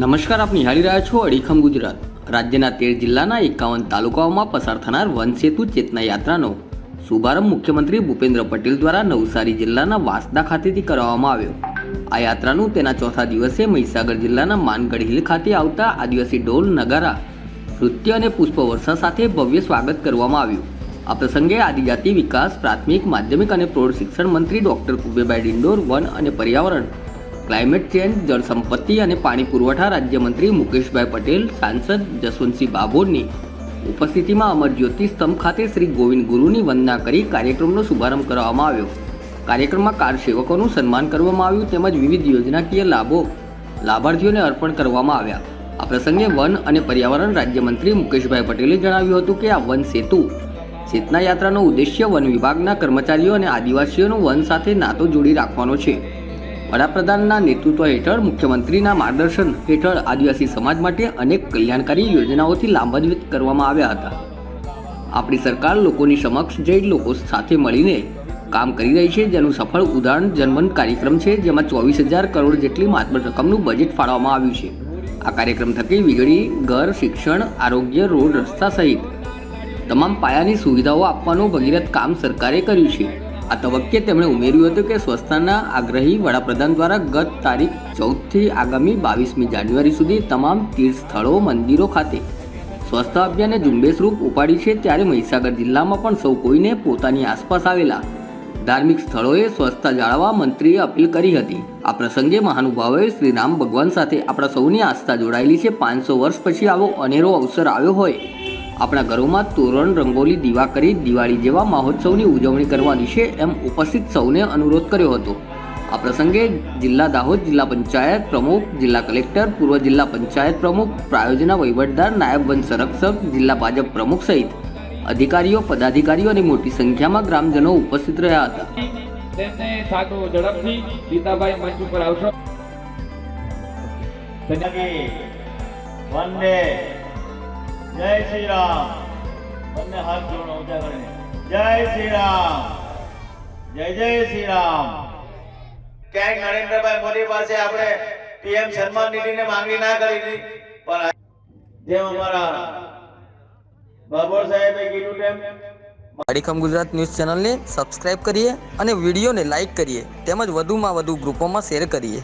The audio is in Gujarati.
નમસ્કાર, આપ નિહાળી રહ્યા છો અડીખમ ગુજરાત. રાજ્યના તેર જિલ્લાના એકાવન તાલુકાઓમાં પસાર થનાર વનસેતુ ચેતના યાત્રાનો શુભારંભ મુખ્યમંત્રી ભૂપેન્દ્ર પટેલ દ્વારા નવસારી જિલ્લાના વાંસદા ખાતેથી કરવામાં આવ્યો. આ યાત્રાનું તેના ચોથા દિવસે મહીસાગર જિલ્લાના માનગઢ હિલ ખાતે આવતા આદિવાસી ઢોલ, નગારા, નૃત્ય અને પુષ્પવર્ષા સાથે ભવ્ય સ્વાગત કરવામાં આવ્યું. આ પ્રસંગે આદિજાતિ વિકાસ, પ્રાથમિક, માધ્યમિક અને પ્રૌઢ શિક્ષણ મંત્રી ડોક્ટર કુબેભાઈ ડિંડોર, વન અને પર્યાવરણ ક્લાઇમેટ ચેન્જ જળ સંપત્તિ અને પાણી પુરવઠા રાજ્યમંત્રી મુકેશભાઈ પટેલ, સાંસદ જસવંતસિંહ બાભોરની ઉપસ્થિતિમાં અમર જ્યોતિ સ્તંભ ખાતે શ્રી ગોવિંદ ગુરુની વંદના કરી કાર્યક્રમનો શુભારંભ કરવામાં આવ્યો. કાર્યક્રમમાં કાર સેવકોનું સન્માન કરવામાં આવ્યું તેમજ વિવિધ યોજનાકીય લાભો લાભાર્થીઓને અર્પણ કરવામાં આવ્યા. આ પ્રસંગે વન અને પર્યાવરણ રાજ્યમંત્રી મુકેશભાઈ પટેલે જણાવ્યું હતું કે આ વન સેતુ ચેતના યાત્રાનો ઉદ્દેશ્ય વન વિભાગના કર્મચારીઓ અને આદિવાસીઓનું વન સાથે નાતો જોડી રાખવાનો છે. વડાપ્રધાનના નેતૃત્વ હેઠળ મુખ્યમંત્રીના માર્ગદર્શન હેઠળ આદિવાસી સમાજ માટે અનેક કલ્યાણકારી યોજનાઓથી લાભાન્વિત કરવામાં આવ્યા હતા. આપણી સરકાર લોકોની સમક્ષ જઈ લોકો સાથે મળીને કામ કરી રહી છે, જેનું સફળ ઉદાહરણ જનમન કાર્યક્રમ છે, જેમાં ચોવીસ હજાર કરોડ જેટલી માત્ર રકમનું બજેટ ફાળવવામાં આવ્યું છે. આ કાર્યક્રમ થકી વીજળી, ઘર, શિક્ષણ, આરોગ્ય, રોડ રસ્તા સહિત તમામ પાયાની સુવિધાઓ આપવાનું ભગીરથ કામ સરકારે કર્યું છે. આ તબક્કે તેમણે ઉમેર્યું હતું કે સંસ્થાના આગ્રહી વડાપ્રધાન દ્વારા ગત તારીખ ચૌદથી આગામી બાવીસમી જાન્યુઆરી સુધી તમામ તીર્થ સ્થળો મંદિરો ખાતે સ્વચ્છતા અભિયાને ઝુંબેશ રૂપ ઉપાડી છે ત્યારે મહીસાગર જિલ્લામાં પણ સૌ કોઈને પોતાની આસપાસ આવેલા ધાર્મિક સ્થળોએ સ્વચ્છતા જાળવવા મંત્રીએ અપીલ કરી હતી. આ પ્રસંગે મહાનુભાવોએ શ્રી રામ ભગવાન સાથે આપણા સૌની આસ્થા જોડાયેલી છે. પાંચસો વર્ષ પછી આવો અનેરો અવસર આવ્યો હોય આપણા ઘરોમાં તોરણ રંગોલી દીવા કરી દિવાળી જેવા મહોત્સવની ઉજવણી કરવાની છે એમ ઉપસ્થિત સૌને અનુરોધ કર્યો હતો. આ પ્રસંગે જિલ્લા દાહોદ જિલ્લા પંચાયત પ્રમુખ જિલ્લા કલેક્ટર પૂર્વ જિલ્લા પંચાયત પ્રમુખ પ્રાયોજના વહીવટદાર નાયબ વન સંરક્ષક જિલ્લા ભાજપ પ્રમુખ સહિત અધિકારીઓ પદાધિકારીઓ અને મોટી સંખ્યામાં ગ્રામજનો ઉપસ્થિત રહ્યા હતા. તેમને ઝડપથી ગીતાભાઈ મંચ ઉપર આવશો. વંદે જય શ્રી રામ બંને હાથ જોડો ઊંચા કરીને. જય શ્રી રામ જય જય શ્રી રામ ક્યાંક નરેન્દ્રભાઈ મોદી પાસે આપણે પીએમ સન્માન નિધિને માંગણી ના કરી હતી પણ જેમ અમારા બાબોર સાહેબે કીધું તેમ અડીખમ ગુજરાત ન્યૂઝ ચેનલને સબસ્ક્રાઇબ કરીએ અને વિડીયોને લાઇક કરીએ. તેમજ વધુમાં વધુ ગ્રુપોમાં શેર કરીએ.